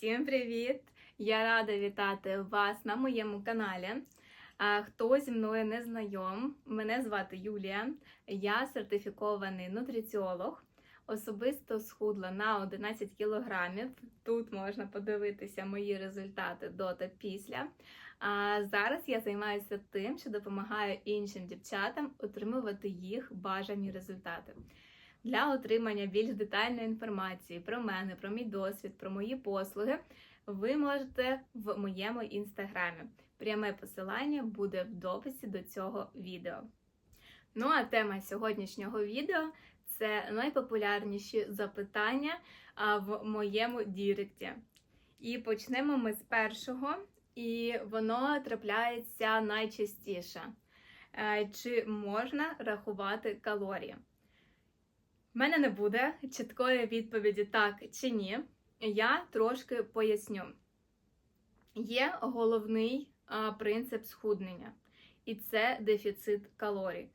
Всім привіт! Я рада вітати вас на моєму каналі. Хто зі мною не знайом, мене звати Юлія, я сертифікований нутриціолог. Особисто схудла на 11 кілограмів. Тут можна подивитися мої результати до та після. А зараз я займаюся тим, що допомагаю іншим дівчатам отримувати їх бажані результати. Для отримання більш детальної інформації про мене, про мій досвід, про мої послуги, ви можете в моєму інстаграмі. Пряме посилання буде в дописі до цього відео. Ну а тема сьогоднішнього відео це найпопулярніші запитання в моєму діректі. І почнемо ми з першого, і воно трапляється найчастіше. Е, Чи можна рахувати калорії? В мене не буде чіткої відповіді так чи ні. Я трошки поясню. Є головний принцип схуднення, і це дефіцит калорій.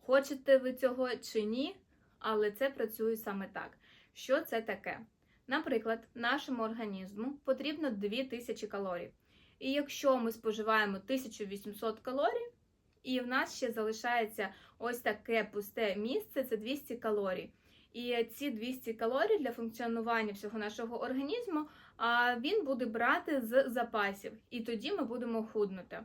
Хочете ви цього чи ні, але це працює саме так. Що це таке? Наприклад, нашому організму потрібно 2000 калорій. І якщо ми споживаємо 1800 калорій, і в нас ще залишається ось таке пусте місце це 200 калорій. І ці 200 калорій для функціонування всього нашого організму він буде брати з запасів, і тоді ми будемо худнути.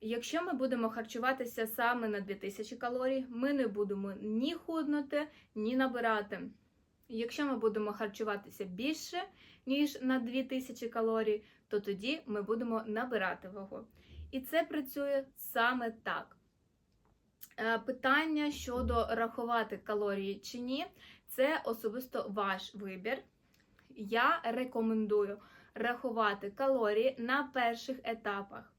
Якщо ми будемо харчуватися саме на 2000 калорій, ми не будемо ні худнути, ні набирати. Якщо ми будемо харчуватися більше, ніж на 2000 калорій, то тоді ми будемо набирати вагу. І це працює саме так. Е, Питання щодо рахувати калорії чи ні, це особисто ваш вибір. Я рекомендую рахувати калорії на перших етапах.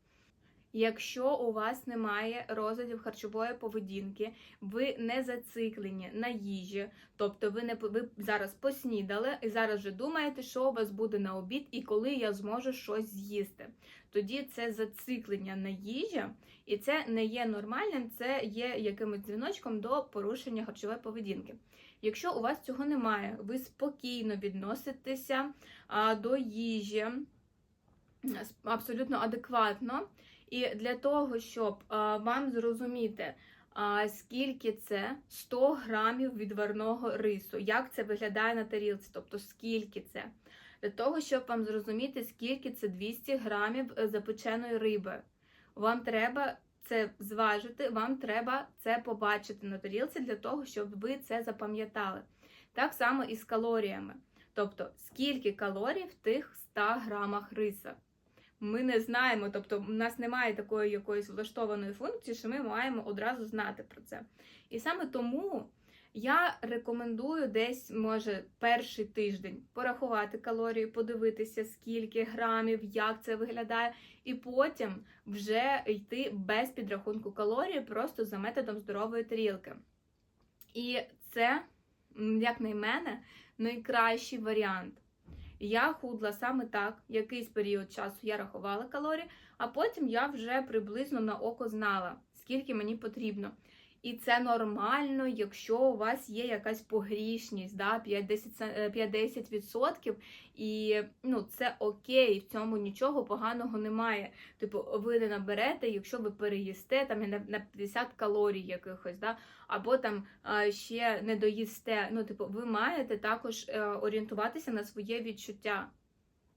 Якщо у вас немає розладів харчової поведінки, ви не зациклені на їжі, тобто ви не ви зараз поснідали і зараз вже думаєте, що у вас буде на обід і коли я зможу щось з'їсти. Тоді це зациклення на їжі, і це не є нормальним, це є якимось дзвіночком до порушення харчової поведінки. Якщо у вас цього немає, ви спокійно відноситеся до їжі абсолютно адекватно. І для того, щоб вам зрозуміти, скільки це 100 грамів відварного рису, як це виглядає на тарілці, тобто скільки це. Для того, щоб вам зрозуміти, скільки це 200 грамів е, запеченої риби, вам треба це зважити, вам треба це побачити на тарілці для того, щоб ви це запам'ятали. Так само і з калоріями. Тобто, скільки калорій в тих 100 грамах риса. Ми не знаємо, тобто в нас немає такої якоїсь влаштованої функції, що ми маємо одразу знати про це. І саме тому я рекомендую десь, може, перший тиждень порахувати калорії, подивитися, скільки грамів, як це виглядає, і потім вже йти без підрахунку калорій, просто за методом здорової тарілки. І це, як на мене, найкращий варіант. Я худла саме так, якийсь період часу я рахувала калорії, а потім я вже приблизно на око знала, скільки мені потрібно. І це нормально, якщо у вас є якась погрішність, да, 50%, і ну, це окей, в цьому нічого поганого немає. Типу, ви не наберете, якщо ви переїсте там на 50 калорій якихось, да, або там ще не доїсте. Ну, типу, ви маєте також е, орієнтуватися на своє відчуття.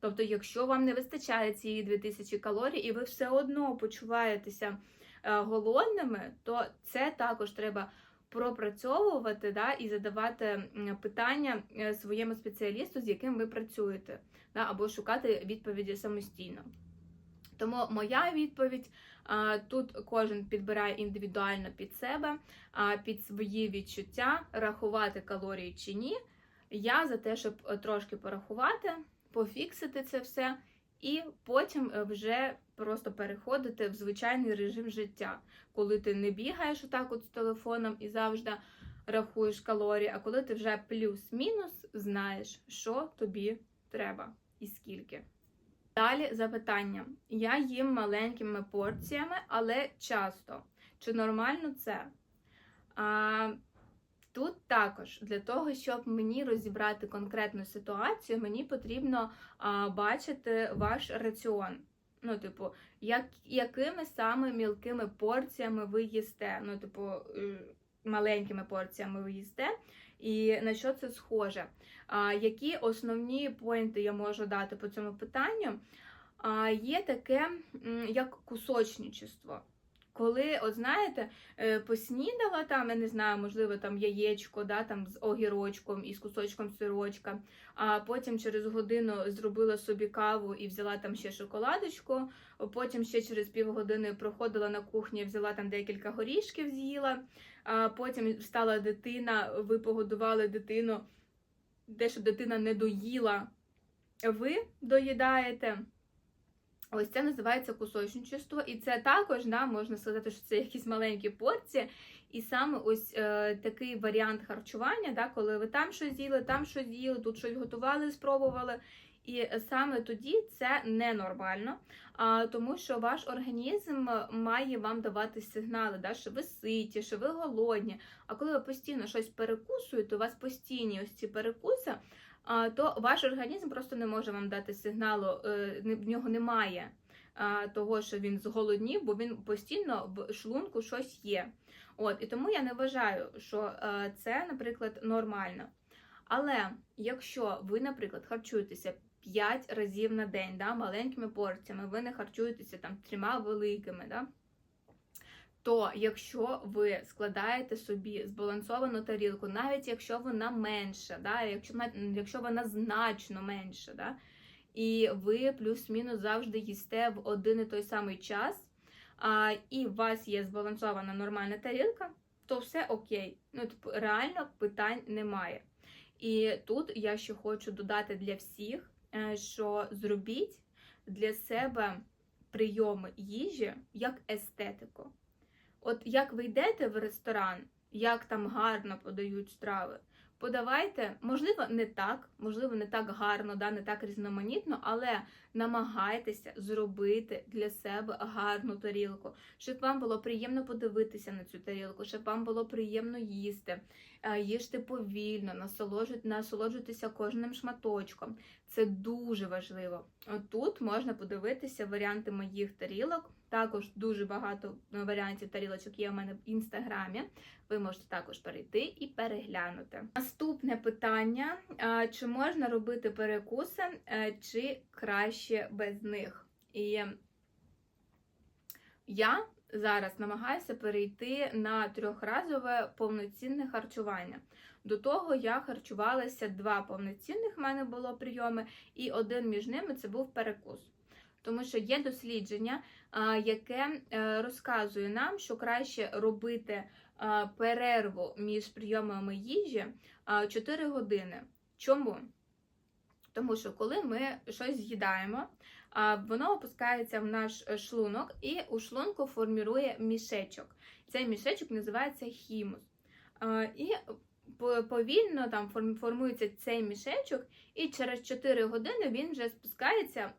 Тобто, якщо вам не вистачає цієї 2000 калорій, і ви все одно почуваєтеся. Е, голодними, то це також треба пропрацьовувати да, і задавати питання е, своєму спеціалісту, з яким ви працюєте, да, або шукати відповіді самостійно. Тому моя відповідь тут кожен підбирає індивідуально під себе, під свої відчуття, рахувати калорії чи ні. Я за те, щоб е, трошки порахувати, пофіксити це все і потім е, вже просто переходити в звичайний режим життя, коли ти не бігаєш отак от з телефоном і завжди рахуєш калорії, а коли ти вже плюс-мінус знаєш, що тобі треба і скільки. Далі запитання. Я їм маленькими порціями, але часто. Чи нормально це? А, тут також для того, щоб мені розібрати конкретну ситуацію, мені потрібно а, бачити ваш раціон. Ну, типу, як, якими саме мілкими порціями ви їсте. Ну, типу, е, маленькими порціями ви їсте, і на що це схоже. А, які основні поінти я можу дати по цьому питанню? А, є таке, як кусочничество. Коли, от знаєте, е, поснідала там, я не знаю, можливо, там яєчко, да, там з огірочком і з кусочком сирочка, а потім через годину зробила собі каву і взяла там ще шоколадочку, потім ще через півгодини проходила на кухню, взяла там декілька горішків, з'їла, а потім встала дитина, ви погодували дитину, те, що дитина не доїла, ви доїдаєте. Ось це називається кусочничество, і це також да, можна сказати, що це якісь маленькі порції. І саме ось е, такий варіант харчування, да, коли ви там щось з'їли, там щось з'їли, тут щось готували, спробували. І саме тоді це ненормально, а, тому що ваш організм має вам давати сигнали, да, що ви ситі, що ви голодні. А коли ви постійно щось перекусуєте, у вас постійні ось ці перекуси, то ваш організм просто не може вам дати сигналу, е, в нього немає того, що він зголоднів, бо він постійно в шлунку щось є. От, і тому я не вважаю, що е, це, наприклад, нормально. Але якщо ви, наприклад, харчуєтеся 5 разів на день, да, маленькими порціями, ви не харчуєтеся там трьома великими, да, то якщо ви складаєте собі збалансовану тарілку, навіть якщо вона менша, да, якщо, якщо вона значно менша, да, і ви плюс-мінус завжди їсте в один і той самий час, а, і у вас є збалансована нормальна тарілка, то все окей. Ну, типу, реально питань немає. І тут я ще хочу додати для всіх, е, що зробіть для себе прийоми їжі як естетику. От як ви йдете в ресторан, як там гарно подають страви, подавайте, можливо, не так, можливо, не так гарно, да, не так різноманітно, але намагайтеся зробити для себе гарну тарілку, щоб вам було приємно подивитися на цю тарілку, щоб вам було приємно їсти. Е, Їжте повільно, насолоджуй- насолоджуйтеся кожним шматочком. Це дуже важливо. Тут можна подивитися варіанти моїх тарілок. Також дуже багато е, варіантів тарілочок є у мене в інстаграмі. Ви можете також перейти і переглянути. Наступне питання: чи можна робити перекуси, е, чи краще без них? І я зараз намагаюся перейти на трьохразове повноцінне харчування. До того я харчувалася два повноцінних в мене було прийоми, і один між ними це був перекус. Тому що є дослідження, яке е, розказує нам, що краще робити перерву між прийомами їжі 4 години. Чому? Тому що коли ми щось з'їдаємо, воно опускається в наш е, шлунок і у шлунку формірує мішечок. Цей мішечок називається хімус. І повільно там формується цей мішечок, і через 4 години він вже спускається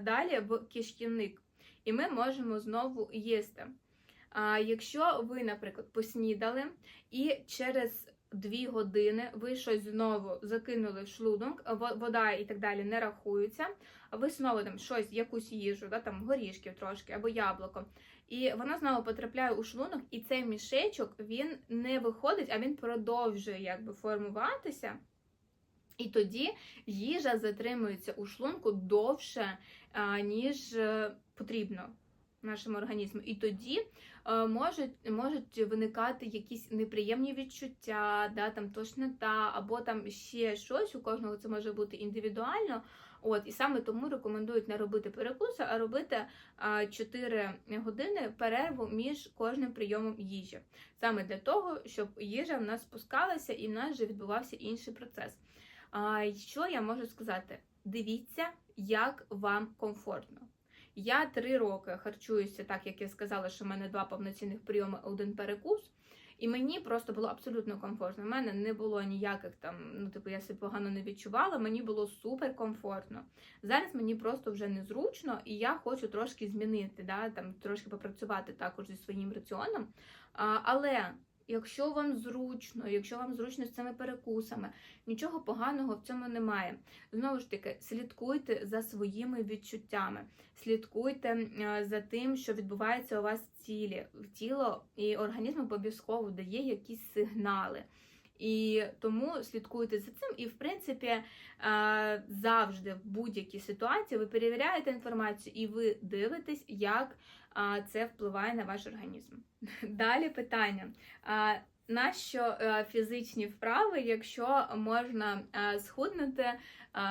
далі в кишківник. І ми можемо знову їсти. А якщо ви, наприклад, поснідали і через 2 години ви щось знову закинули в шлунок, вода і так далі не рахуються, ви знову там щось, якусь їжу, да, там горішків трошки або яблуко, і воно знову потрапляє у шлунок, і цей мішечок він не виходить, а він продовжує якби формуватися. І тоді їжа затримується у шлунку довше, ніж е, потрібно нашому організму. І тоді можуть, можуть виникати якісь неприємні відчуття, да, там тошнота, або там ще щось. У кожного це може бути індивідуально. От, і саме тому рекомендують не робити перекуси, а робити а, 4 години перерву між кожним прийомом їжі. Саме для того, щоб їжа в нас спускалася і в нас вже відбувався інший процес. А, що я можу сказати? Дивіться, як вам комфортно. Я три роки харчуюся, так як я сказала, що в мене два повноцінних прийоми, один перекус. І мені просто було абсолютно комфортно. У мене не було ніяких там, ну типу, я себе погано не відчувала, мені було супер комфортно. Зараз мені просто вже незручно, і я хочу трошки змінити, да, там трошки попрацювати також зі своїм раціоном. А, але якщо вам зручно, якщо вам зручно з цими перекусами, нічого поганого в цьому немає. Знову ж таки, слідкуйте за своїми відчуттями, слідкуйте е, за тим, що відбувається у вас в тілі. Тіло і організм обов'язково дає якісь сигнали. І тому слідкуйте за цим. І, в принципі, е, завжди в будь-якій ситуації ви перевіряєте інформацію і ви дивитесь, як це впливає на ваш організм. Далі питання. Нащо е, фізичні вправи, якщо можна е, схуднути е,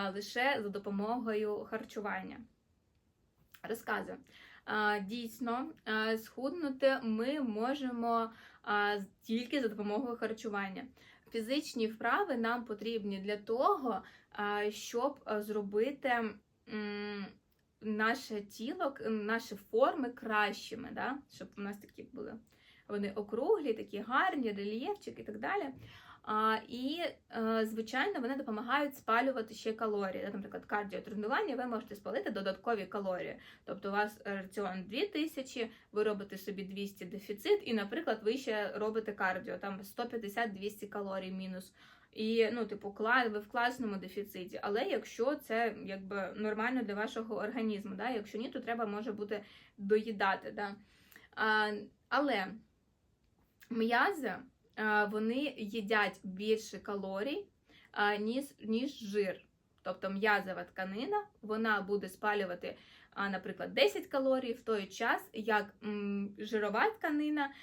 лише за допомогою харчування? Розказую. Дійсно, схуднути ми можемо тільки за допомогою харчування. Фізичні вправи нам потрібні для того, щоб зробити наше тіло, наші форми кращими, да? щоб у нас такі були вони округлі, такі гарні, рельєфчик і так далі. А, і, е, звичайно, вони допомагають спалювати ще калорії. Наприклад, кардіотренування ви можете спалити додаткові калорії. Тобто у вас раціон 2000, ви робите собі 200 дефіцит, і, наприклад, ви ще робите кардіо, там 150-200 калорій мінус. І ну, типу, ви в класному дефіциті. Але якщо це якби нормально для вашого організму, да? якщо ні, то треба може бути доїдати. Да? А, але м'язи вони їдять більше калорій, ніж, ніж жир. Тобто м'язова тканина вона буде спалювати, наприклад, 10 калорій в той час, як жирова тканина,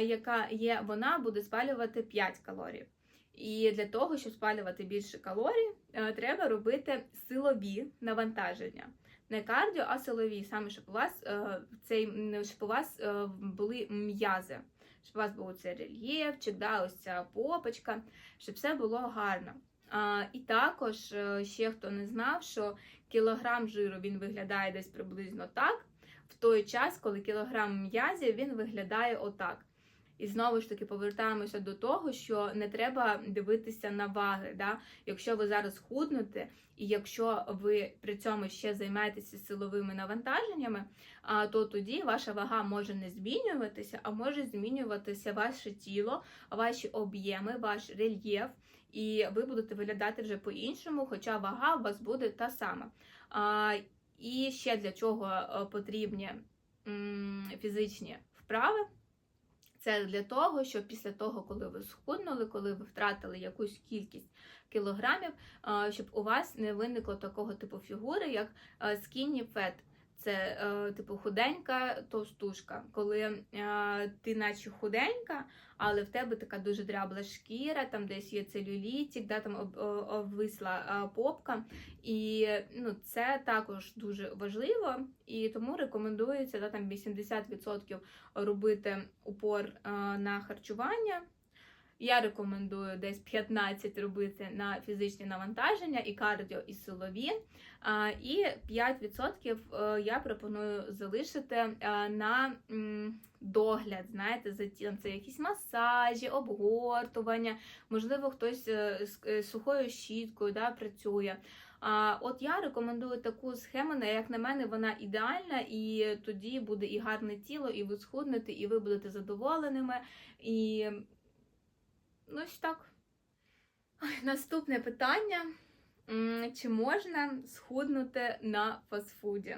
яка є, вона буде спалювати 5 калорій. І для того, щоб спалювати більше калорій, е, треба робити силові навантаження. Не кардіо, а силові, саме щоб у вас е, цей щоб у вас е, були м'язи, щоб у вас був цей рельєфчик, да, ось ця попочка, щоб все було гарно. І також ще хто не знав, що кілограм жиру він виглядає десь приблизно так, в той час, коли кілограм м'язів він виглядає отак. І знову ж таки повертаємося до того, що не треба дивитися на ваги. Да? Якщо ви зараз худнете, і якщо ви при цьому ще займаєтеся силовими навантаженнями, то тоді ваша вага може не змінюватися, а може змінюватися ваше тіло, ваші об'єми, ваш рельєф, і ви будете виглядати вже по-іншому, хоча вага у вас буде та сама. А, і ще для чого е, потрібні фізичні вправи. Це для того, щоб після того, коли ви схуднули, коли ви втратили якусь кількість кілограмів, щоб у вас не виникло такого типу фігури, як skinny fat. Це е, типу худенька товстушка, коли е, ти наче худенька, але в тебе така дуже дрябла шкіра, там десь є целюлітик, да, там обвисла е, попка. І ну, це також дуже важливо, і тому рекомендується да, там 80% робити упор на харчування. Я рекомендую десь 15 робити на фізичні навантаження і кардіо, і силові. І 5% е, я пропоную залишити е, на догляд. Знаєте, за тілом це якісь масажі, обгортування, можливо, хтось е, з сухою щіткою да, працює. А от я рекомендую таку схему, як на мене, вона ідеальна, і тоді буде і гарне тіло, і ви схуднете, і ви будете задоволеними. І ну ось так. Наступне питання: чи можна схуднути на фастфуді?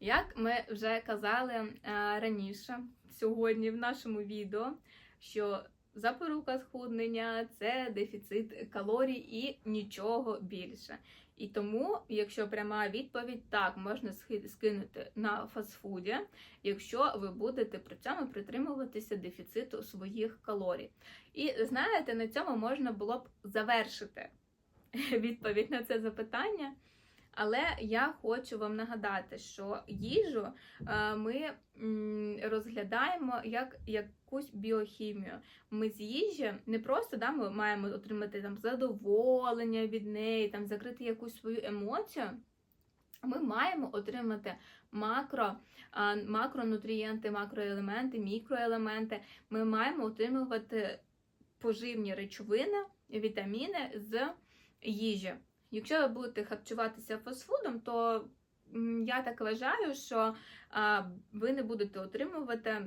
Як ми вже казали е, раніше, сьогодні в нашому відео, що запорука схуднення це дефіцит калорій і нічого більше. І тому, якщо пряма відповідь, так, можна скинути на фастфуді, якщо ви будете при цьому притримуватися дефіциту своїх калорій. І знаєте, на цьому можна було б завершити відповідь на це запитання. Але я хочу вам нагадати, що їжу е, ми розглядаємо як якусь біохімію. Ми з їжі не просто да, ми маємо отримати там задоволення від неї, там закрити якусь свою емоцію. Ми маємо отримати макро, макронутрієнти, макроелементи, мікроелементи. Ми маємо отримувати поживні речовини, вітаміни з їжі. Якщо ви будете харчуватися фастфудом, то я так вважаю, що ви не будете отримувати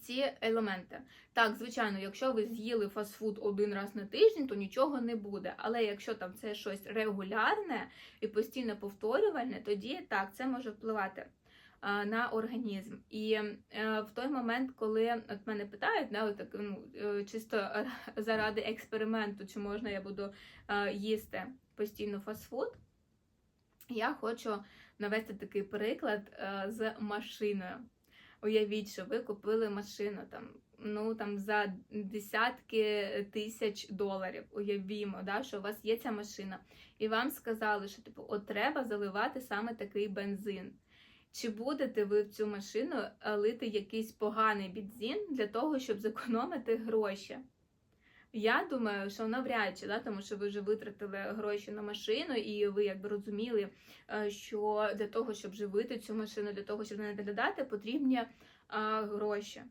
ці елементи. Так, звичайно, якщо ви з'їли фастфуд один раз на тиждень, то нічого не буде. Але якщо там це щось регулярне і постійно повторювальне, тоді так, це може впливати на організм. І е, в той момент, коли от мене питають, да, так, ну, е, чисто заради експерименту, чи можна я буду е, їсти постійно фастфуд, я хочу навести такий приклад з машиною. Уявіть, що ви купили машину там, ну там за десятки тисяч доларів. Уявімо, да, що у вас є ця машина, і вам сказали, що типу, от треба заливати саме такий бензин. Чи будете ви в цю машину е, лити якийсь поганий бензин для того, щоб зекономити гроші? Я думаю, що навряд чи, да, тому що ви вже витратили гроші на машину, і ви якби розуміли, е, що для того, щоб живити цю машину, для того, щоб не доглядати, потрібні а, гроші.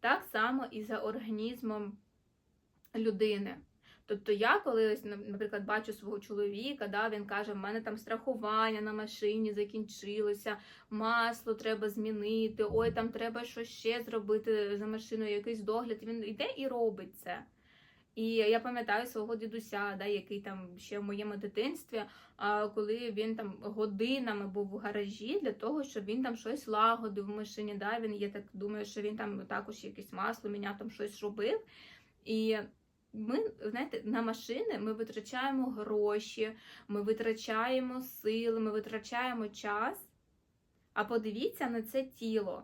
Так само і за організмом людини. Тобто я коли, наприклад, бачу свого чоловіка, да, він каже, в мене там страхування на машині закінчилося, масло треба змінити, ой, там треба щось ще зробити за машиною, якийсь догляд. Він йде і робить це. І я пам'ятаю свого дідуся, да, який там ще в моєму дитинстві, коли він там годинами був в гаражі для того, щоб він там щось лагодив в машині. Да, він я так думаю, що він там також якесь масло міняв, там щось робив. І ми, знаєте, на машини ми витрачаємо гроші, ми витрачаємо сили, ми витрачаємо час. А подивіться на це тіло.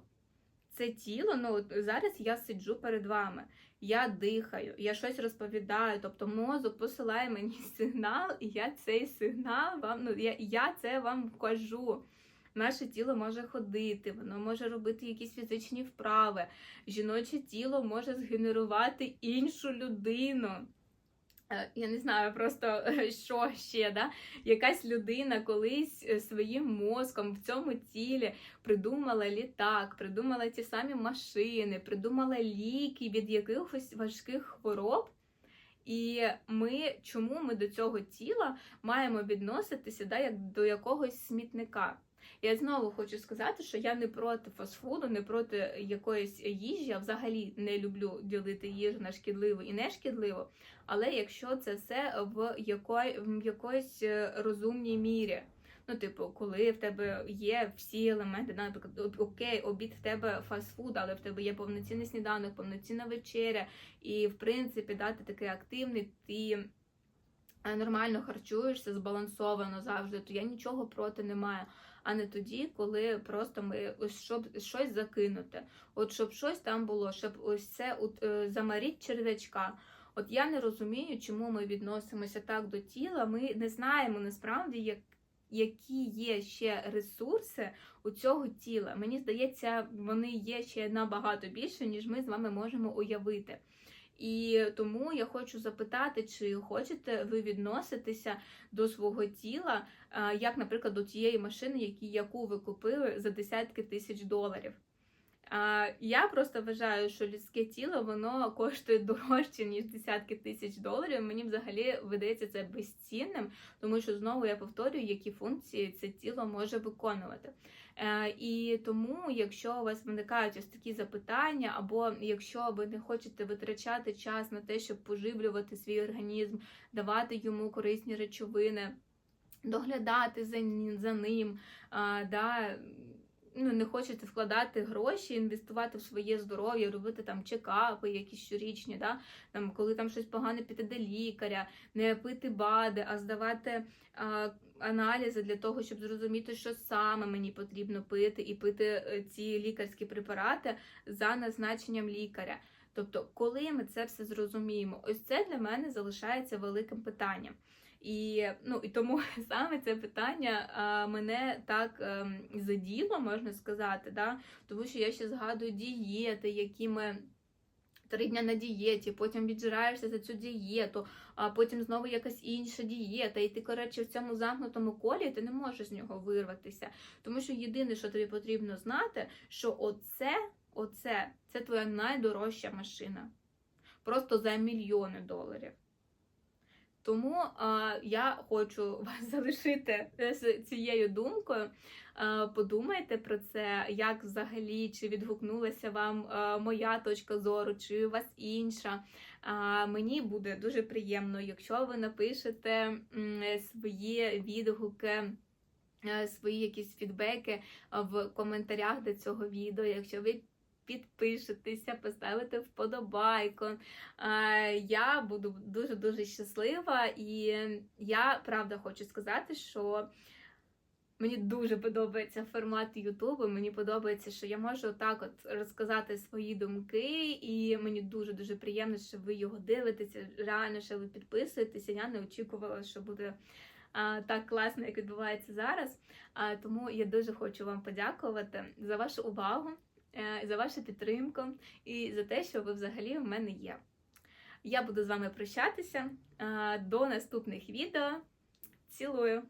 Це тіло, ну зараз я сиджу перед вами, я дихаю, я щось розповідаю, тобто мозок посилає мені сигнал, і я цей сигнал вам, ну я, я це вам кажу. Наше тіло може ходити, воно може робити якісь фізичні вправи. Жіноче тіло може згенерувати іншу людину. Е, Я не знаю просто що ще, да? якась людина колись е, своїм мозком в цьому тілі придумала літак, придумала ті самі машини, придумала ліки від якихось важких хвороб. І ми чому ми до цього тіла маємо відноситися да, як до якогось смітника? Я знову хочу сказати, що я не проти фастфуду, не проти якоїсь їжі. Я взагалі не люблю ділити їжу на шкідливу і нешкідливу. Але якщо це все в, якої, в якоїсь е, розумній мірі. Ну, типу, коли в тебе є всі елементи, наприклад, окей, обід в тебе фастфуд, але в тебе є повноцінний сніданок, повноцінна вечеря, і в принципі, да, ти такий активний, ти е, нормально харчуєшся, збалансовано завжди, то я нічого проти не маю. А не тоді, коли просто ми ось щоб щось закинути. От щоб щось там було, щоб ось це от, е, замаріть черв'ячка. От я не розумію, чому ми відносимося так до тіла. Ми не знаємо насправді, як, які є ще ресурси у цього тіла. Мені здається, вони є ще набагато більше, ніж ми з вами можемо уявити. І тому я хочу запитати, чи хочете ви відноситися до свого тіла, як, наприклад, до тієї машини, яку ви купили за десятки тисяч доларів. Я просто вважаю, що людське тіло воно коштує дорожче, ніж десятки тисяч доларів. Мені взагалі видається це безцінним, тому що знову я повторюю, які функції це тіло може виконувати. Е, І тому, якщо у вас виникають ось такі запитання, або якщо ви не хочете витрачати час на те, щоб поживлювати свій організм, давати йому корисні речовини, доглядати за, ним, а, да, ну, не хочете вкладати гроші, інвестувати в своє здоров'я, робити там чекапи, якісь щорічні, да, там, коли там щось погане піти до лікаря, не пити БАДи, а здавати а, аналізи для того, щоб зрозуміти, що саме мені потрібно пити, і пити е, ці лікарські препарати за назначенням лікаря. Тобто, коли ми це все зрозуміємо, ось це для мене залишається великим питанням. І ну і тому саме це питання а, мене так ем, заділо, можна сказати, да? тому що я ще згадую дієти, які ми. Три дня на дієті, потім віджираєшся за цю дієту, а потім знову якась інша дієта, і ти, коротше, в цьому замкнутому колі ти не можеш з нього вирватися. Тому що єдине, що тобі потрібно знати, що оце, оце це твоя найдорожча машина. Просто за мільйони доларів. Тому е, я хочу вас залишити з цією думкою. Е, Подумайте про це, як взагалі чи відгукнулася вам е, моя точка зору, чи у вас інша. А, Мені буде дуже приємно, якщо ви напишете свої відгуки. е, Свої якісь фідбеки е, в коментарях до цього відео, якщо ви підпишетеся, поставите вподобайку. Е, Я буду дуже дуже щаслива, і я правда хочу сказати, що Мені дуже подобається формат Ютубу. Мені подобається, що я можу так от розказати свої думки, і мені дуже дуже приємно, що ви його дивитеся. Реально, що ви підписуєтеся. Я не очікувала, що буде а, так класно, як відбувається зараз. А, тому я дуже хочу вам подякувати за вашу увагу, е, за вашу підтримку і за те, що ви взагалі в мене є. Я буду з вами прощатися. До наступних відео. Цілую!